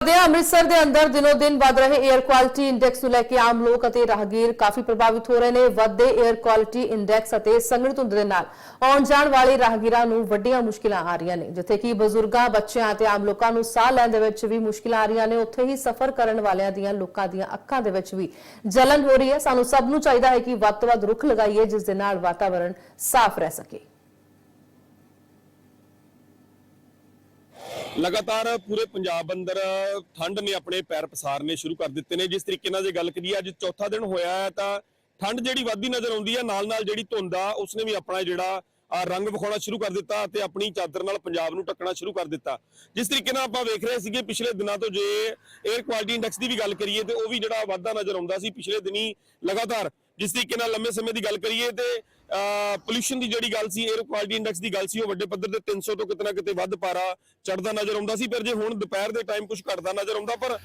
ਦੇ ਅੰਮ੍ਰਿਤਸਰ ਦੇ ਅੰਦਰ ਦਿਨੋ ਦਿਨ ਵਧ ਰਹੇ 에ਅਰ ਕੁਆਲਿਟੀ ਇੰਡੈਕਸ ਨੂੰ ਲੈ ਕੇ ਆਮ ਲੋਕ ਅਤੇ ਰਾਹਗੀਰ ਕਾਫੀ ਪ੍ਰਭਾਵਿਤ ਹੋ ਰਹੇ ਨੇ। ਵੱਧਦੇ 에ਅਰ ਕੁਆਲਿਟੀ ਇੰਡੈਕਸ ਅਤੇ ਸੰਘਣੀ ਧੁੰਦ ਦੇ ਨਾਲ ਆਉਣ ਜਾਣ ਵਾਲੇ ਰਾਹਗੀਰਾਂ ਨੂੰ ਵੱਡੀਆਂ ਮੁਸ਼ਕਿਲਾਂ ਆ ਰਹੀਆਂ ਨੇ। ਜਿੱਥੇ ਕਿ ਬਜ਼ੁਰਗਾਂ, ਬੱਚਿਆਂ ਅਤੇ ਆਮ ਲੋਕਾਂ ਨੂੰ ਸਾਹ ਲੈਣ ਦੇ ਵਿੱਚ ਵੀ ਮੁਸ਼ਕਿਲਾਂ ਆ ਰਹੀਆਂ ਨੇ। ਉੱਥੇ ਹੀ ਸਫ਼ਰ ਕਰਨ ਵਾਲਿਆਂ ਦੀਆਂ ਲੋਕਾਂ ਦੀਆਂ ਅੱਖਾਂ ਦੇ ਵਿੱਚ ਵੀ ਜਲਨ ਹੋ ਰਹੀ ਹੈ। ਸਾਨੂੰ ਸਭ ਨੂੰ ਚਾਹੀਦਾ ਹੈ ਕਿ ਵੱਧ ਤੋਂ ਵੱਧ ਰੁੱਖ ਲਗਾਈਏ, ਜਿਸ ਦੇ ਨਾਲ ਵਾਤਾਵਰਣ ਸਾਫ਼ ਰਹਿ ਸਕੇ। ਲਗਾਤਾਰ ਪੂਰੇ ਪੰਜਾਬ ਅੰਦਰ ਠੰਡ ਨੇ ਆਪਣੇ ਪੈਰ ਪਸਾਰਨੇ ਸ਼ੁਰੂ ਕਰ ਦਿੱਤੇ ਨੇ। ਜਿਸ ਤਰੀਕੇ ਨਾਲ ਜੇ ਗੱਲ ਕਰੀਏ, ਅੱਜ ਚੌਥਾ ਦਿਨ ਹੋਇਆ ਹੈ ਤਾਂ ਠੰਡ ਜਿਹੜੀ ਵੱਧਦੀ ਨਜ਼ਰ ਆਉਂਦੀ ਹੈ। ਨਾਲ ਨਾਲ ਜਿਹੜੀ ਧੁੰਦ ਆ, ਉਸਨੇ ਵੀ ਆਪਣਾ ਜਿਹੜਾ ਰੰਗ ਵਿਖਾਉਣਾ ਸ਼ੁਰੂ ਕਰ ਦਿੱਤਾ ਤੇ ਆਪਣੀ ਚਾਦਰ ਨਾਲ ਪੰਜਾਬ ਨੂੰ ਢੱਕਣਾ ਸ਼ੁਰੂ ਕਰ ਦਿੱਤਾ। ਜਿਸ ਤਰੀਕੇ ਨਾਲ ਆਪਾਂ ਵੇਖ ਰਹੇ ਸੀਗੇ ਪਿਛਲੇ ਦਿਨਾਂ ਤੋਂ ਜੇ 에ਅਰ ਕੁਆਲਿਟੀ ਇੰਡੈਕਸ ਦੀ ਵੀ ਗੱਲ ਕਰੀਏ ਤੇ ਉਹ ਵੀ ਜਿਹੜਾ ਵਾਧਾ ਨਜ਼ਰ ਆਉਂਦਾ ਸੀ ਪਿਛਲੇ ਦਿਨੀ ਲਗਾਤਾਰ। ਜਿਸ ਤਰੀਕੇ ਨਾਲ ਲੰਮੇ ਸਮੇਂ ਦੀ ਗੱਲ ਕਰੀਏ ਤੇ ਪੋਲੂਸ਼ਨ ਦੀ ਜਿਹੜੀ ਗੱਲ ਸੀ 에ਅਰ ਕੁਆਲਿਟੀ ਇੰਡੈਕਸ ਦੀ ਗੱਲ ਸੀ, ਉਹ ਵੱਡੇ ਪੱਧਰ ਤੇ 300 ਤੋਂ ਕਿਤੇ ਨਾ ਕਿਤੇ ਵੱਧ ਪਾਰਾ ਚੜਦਾ ਨਜ਼ਰ ਆਉਂਦਾ ਸੀ। ਪਰ ਜੇ ਹੁਣ ਦੁਪਹਿਰ ਦੇ ਟਾਈਮ ਕੁਝ ਘਟਦਾ ਨਜ਼ਰ ਆਉਂਦਾ, ਪਰ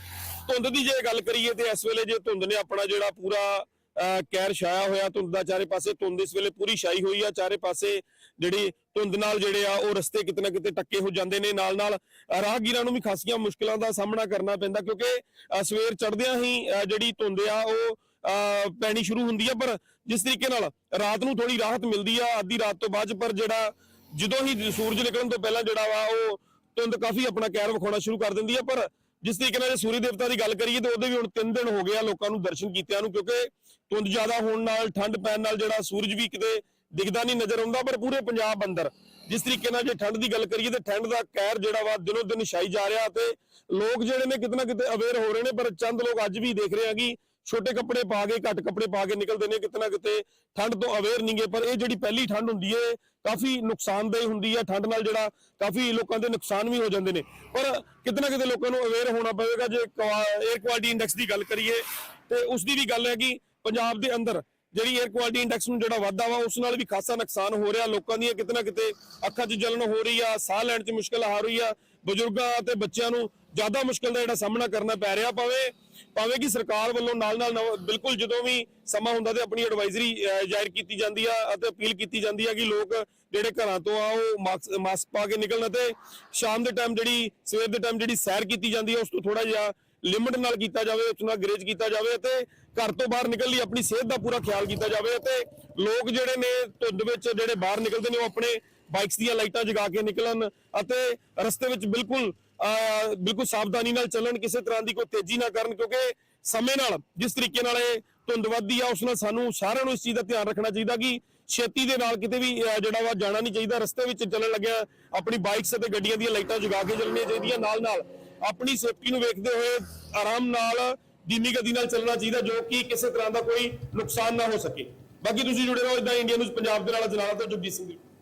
ਧੁੰਦ ਦੀ ਜੇ ਗੱਲ ਕਰੀਏ ਤੇ ਇਸ ਵੇਲੇ ਜੇ ਧੁੰਦ ਨੇ ਆਪਣਾ ਜਿਹੜਾ ਪੂਰਾ ਅਹ ਛਾਇਆ ਹੋਇਆ ਧੁੰਦ ਦਾ, ਚਾਰੇ ਪਾਸੇ ਧੁੰਦ ਇਸ ਵੇਲੇ ਪੂਰੀ ਛਾਈ ਹੋਈ ਆ, ਚਾਰੇ ਪਾਸੇ ਜਿਹੜੀ ਧੁੰਦ ਨਾਲ ਜਿਹੜੇ ਆ, ਉਹ ਰਸਤੇ ਕਿਤੇ ਨਾ ਕਿਤੇ ਟੱਕੇ ਹੋ ਜਾਂਦੇ ਨੇ, ਨਾਲ ਨਾਲ ਰਾਹਗੀਰਾਂ ਨੂੰ ਵੀ ਖਾਸੀਆਂ ਮੁਸ਼ਕਲਾਂ ਦਾ ਸਾਹਮਣਾ ਕਰਨਾ ਪੈਂਦਾ, ਕਿਉਂਕਿ ਸਵੇਰ ਚੜਦਿਆਂ ਹੀ ਜਿਹੜੀ ਧੁੰਦ ਆ, ਉਹ, ਅਹ ਪੈਣੀ ਸ਼ੁਰੂ ਹੁੰਦੀ ਆ, ਪਰ ਜਿਸ ਤਰੀਕੇ ਨਾਲ ਰਾਤ ਨੂੰ ਥੋੜੀ ਰਾਹਤ ਮਿਲਦੀ ਆ, ਅੱਧੀ ਰਾਤ ਤੋਂ ਬਾਅਦ, ਪਰ ਜਿਹੜਾ ਜਦੋਂ ਹੀ ਸੂਰਜ ਨਿਕਲਣ ਤੋਂ ਪਹਿਲਾਂ ਜਿਹੜਾ ਵਾ, ਉਹ ਧੁੰਦ ਕਾਫੀ ਆਪਣਾ ਕਹਿਰ ਵਿਖਾਉਣਾ ਸ਼ੁਰੂ ਕਰ ਦਿੰਦੀ ਆ, ਪਰ ਜਿਸ ਤਰੀਕੇ ਨਾਲ ਜੇ ਸੂਰਜ ਦੇਵਤਾ ਦੀ ਗੱਲ ਕਰੀਏ ਤੇ ਉਹਦੇ ਵੀ ਹੁਣ 3 ਦਿਨ ਹੋ ਗਏ ਆ ਲੋਕਾਂ ਨੂੰ ਦਰਸ਼ਨ ਕੀਤਿਆਂ ਨੂੰ, ਕਿਉਂਕਿ ਧੁੰਦ ਜ਼ਿਆਦਾ ਹੋਣ ਨਾਲ, ਠੰਡ ਪੈਣ ਨਾਲ ਜਿਹੜਾ ਸੂਰਜ ਵੀ ਕਿਤੇ ਦਿਖਦਾ ਨਹੀਂ, ਨਜ਼ਰ ਆਉਂਦਾ, ਪਰ ਪੂਰੇ ਪੰਜਾਬ ਅੰਦਰ, ਜਿਸ ਤਰੀਕੇ ਨਾਲ ਜੇ ਠੰਡ ਦੀ ਗੱਲ ਕਰੀਏ ਤੇ ਠੰਡ ਦਾ ਕਹਿਰ ਜਿਹੜਾ ਵਾ ਦਿਨੋ ਦਿਨ ਛਾਈ ਜਾ ਰਿਹਾ ਤੇ ਲੋਕ ਜਿਹੜੇ ਨੇ ਕਿਤੇ ਨਾ ਕਿਤੇ ਅਵੇਅਰ ਹੋ ਰਹੇ ਨੇ, ਪਰ ਚੰਦ ਲੋਕ ਅੱਜ ਵੀ ਦੇਖ ਰਹੇ ਆ ਕਿ ਛੋਟੇ ਕੱਪੜੇ ਪਾ ਕੇ, ਘੱਟ ਕੱਪੜੇ ਪਾ ਕੇ ਨਿਕਲਦੇ ਨੇ ਕਿਤੇ ਨਾ ਕਿਤੇ। ਠੰਡ ਤੋਂ ਅਵੇਅਰ ਨਹੀਂਗੇ ਪਰ ਇਹ ਜਿਹੜੀ ਪਹਿਲੀ ਠੰਡ ਹੁੰਦੀ ਹੈ ਕਾਫੀ ਨੁਕਸਾਨਦੇਹ ਹੁੰਦੀ ਹੈ ਠੰਡ ਨਾਲ ਜਿਹੜਾ ਕਾਫੀ ਲੋਕਾਂ ਦੇ ਨੁਕਸਾਨ ਵੀ ਹੋ ਜਾਂਦੇ ਨੇ। ਪਰ ਕਿਤੇ ਨਾ ਕਿਤੇ ਲੋਕਾਂ ਨੂੰ ਅਵੇਅਰ ਹੋਣਾ ਪਵੇਗਾ ਜੇ 에ਅਰ ਕੁਆਲਿਟੀ ਇੰਡੈਕਸ ਦੀ ਗੱਲ ਕਰੀਏ, ਤੇ ਉਸ ਦੀ ਵੀ ਗੱਲ ਹੈ ਕਿ ਪੰਜਾਬ ਦੇ ਅੰਦਰ ਜਿਹੜੀ 에ਅਰ ਕੁਆਲਿਟੀ ਇੰਡੈਕਸ ਨੂੰ ਜਿਹੜਾ ਵਾਧਾ ਵਾ, ਉਸ ਨਾਲ ਵੀ ਖਾਸਾ ਨੁਕਸਾਨ ਹੋ ਰਿਹਾ। ਲੋਕਾਂ ਦੀਆਂ ਕਿਤੇ ਨਾ ਕਿਤੇ ਅੱਖਾਂ 'ਚ ਜਲਨ ਹੋ ਰਹੀ ਆ, ਸਾਹ ਲੈਣ 'ਚ ਮੁਸ਼ਕਲ ਆ ਰਹੀ ਆ। ਬਜ਼ੁਰਗਾਂ ਤੇ ਬੱਚਿਆਂ ਨੂੰ ਜ਼ਿਆਦਾ ਮੁਸ਼ਕਲ ਦਾ ਜਿਹੜਾ ਸਾਹਮਣਾ ਕਰਨਾ ਪੈ ਰਿਹਾ, ਭਾਵੇਂ ਭਾਵੇਂ ਕਿ ਸਰਕਾਰ ਵੱਲੋਂ ਨਾਲ ਨਾਲ ਬਿਲਕੁਲ ਜਦੋਂ ਵੀ ਸਮਾਂ ਹੁੰਦਾ ਤੇ ਆਪਣੀ ਐਡਵਾਈਜ਼ਰੀ ਜਾਰੀ ਕੀਤੀ ਜਾਂਦੀ ਆ ਅਤੇ ਅਪੀਲ ਕੀਤੀ ਜਾਂਦੀ ਆ ਕਿ ਲੋਕ ਜਿਹੜੇ ਘਰਾਂ ਤੋਂ ਆ, ਉਹ ਮਾਸਕ ਮਾਸਕ ਪਾ ਕੇ ਨਿਕਲਣ ਤੇ ਸ਼ਾਮ ਦੇ ਟਾਈਮ ਜਿਹੜੀ, ਸਵੇਰ ਦੇ ਟਾਈਮ ਜਿਹੜੀ ਸੈਰ ਕੀਤੀ ਜਾਂਦੀ ਆ, ਉਸ ਤੋਂ ਥੋੜਾ ਜਿਹਾ ਲਿਮਟ ਨਾਲ ਕੀਤਾ ਜਾਵੇ ਉਸ ਨਾਲ ਗਰੇਜ ਕੀਤਾ ਜਾਵੇ ਅਤੇ ਘਰ ਤੋਂ ਬਾਹਰ ਨਿਕਲ ਲਈ ਆਪਣੀ ਸਿਹਤ ਦਾ ਪੂਰਾ ਖਿਆਲ ਕੀਤਾ ਜਾਵੇ ਅਤੇ ਲੋਕ ਜਿਹੜੇ ਨੇ ਧੁੰਦ ਵਿੱਚ ਜਿਹੜੇ ਬਾਹਰ ਨਿਕਲਦੇ ਨੇ, ਉਹ ਆਪਣੇ ਬਾਈਕਸ ਦੀਆਂ ਲਾਈਟਾਂ ਜਗਾ ਕੇ ਨਿਕਲਣ ਅਤੇ ਰਸਤੇ ਵਿੱਚ ਬਿਲਕੁਲ ਬਿਲਕੁਲ ਸਾਵਧਾਨੀ ਨਾਲ ਚੱਲਣ, ਕਿਸੇ ਤਰ੍ਹਾਂ ਦੀ ਕੋਈ ਤੇਜ਼ੀ ਨਾ ਕਰਨ, ਕਿਉਂਕਿ ਸਮੇਂ ਨਾਲ, ਜਿਸ ਤਰੀਕੇ ਨਾਲ ਇਹ ਧੁੰਦ ਵੱਧਦੀ ਆ, ਉਸ ਨਾਲ ਸਾਨੂੰ ਸਾਰਿਆਂ ਨੂੰ ਇਸ ਚੀਜ਼ ਦਾ ਧਿਆਨ ਰੱਖਣਾ ਚਾਹੀਦਾ ਕਿ ਛੇਤੀ ਦੇ ਨਾਲ ਕਿਤੇ ਵੀ ਜਿਹੜਾ ਵਾ ਜਾਣਾ ਨਹੀਂ ਚਾਹੀਦਾ। ਰਸਤੇ ਵਿੱਚ ਚੱਲਣ ਲੱਗਿਆ, ਆਪਣੀ ਬਾਈਕਸ ਅਤੇ ਗੱਡੀਆਂ ਦੀਆਂ ਲਾਈਟਾਂ ਜਗਾ ਕੇ ਚੱਲਣੀਆਂ ਚਾਹੀਦੀਆਂ। ਨਾਲ ਨਾਲ, ਆਪਣੀ ਸੇਫਟੀ ਨੂੰ ਵੇਖਦੇ ਹੋਏ ਆਰਾਮ ਨਾਲ ਧੀਮੀ ਗਤੀ ਨਾਲ ਚੱਲਣਾ ਚਾਹੀਦਾ, ਜੋ ਕਿ ਕਿਸੇ ਤਰ੍ਹਾਂ ਦਾ ਕੋਈ ਨੁਕਸਾਨ ਨਾ ਹੋ ਸਕੇ। ਬਾਕੀ ਤੁਸੀਂ ਜੁੜੇ ਰਹੋ ਇਦਾਂ ਇੰਡੀਆ ਨਿਊਜ਼ ਪੰਜਾਬ ਦੇ ਨਾਲ ਜਨਾਲਾ ਤੋਂ ਜਗਜੀਤ ਸਿੰਘ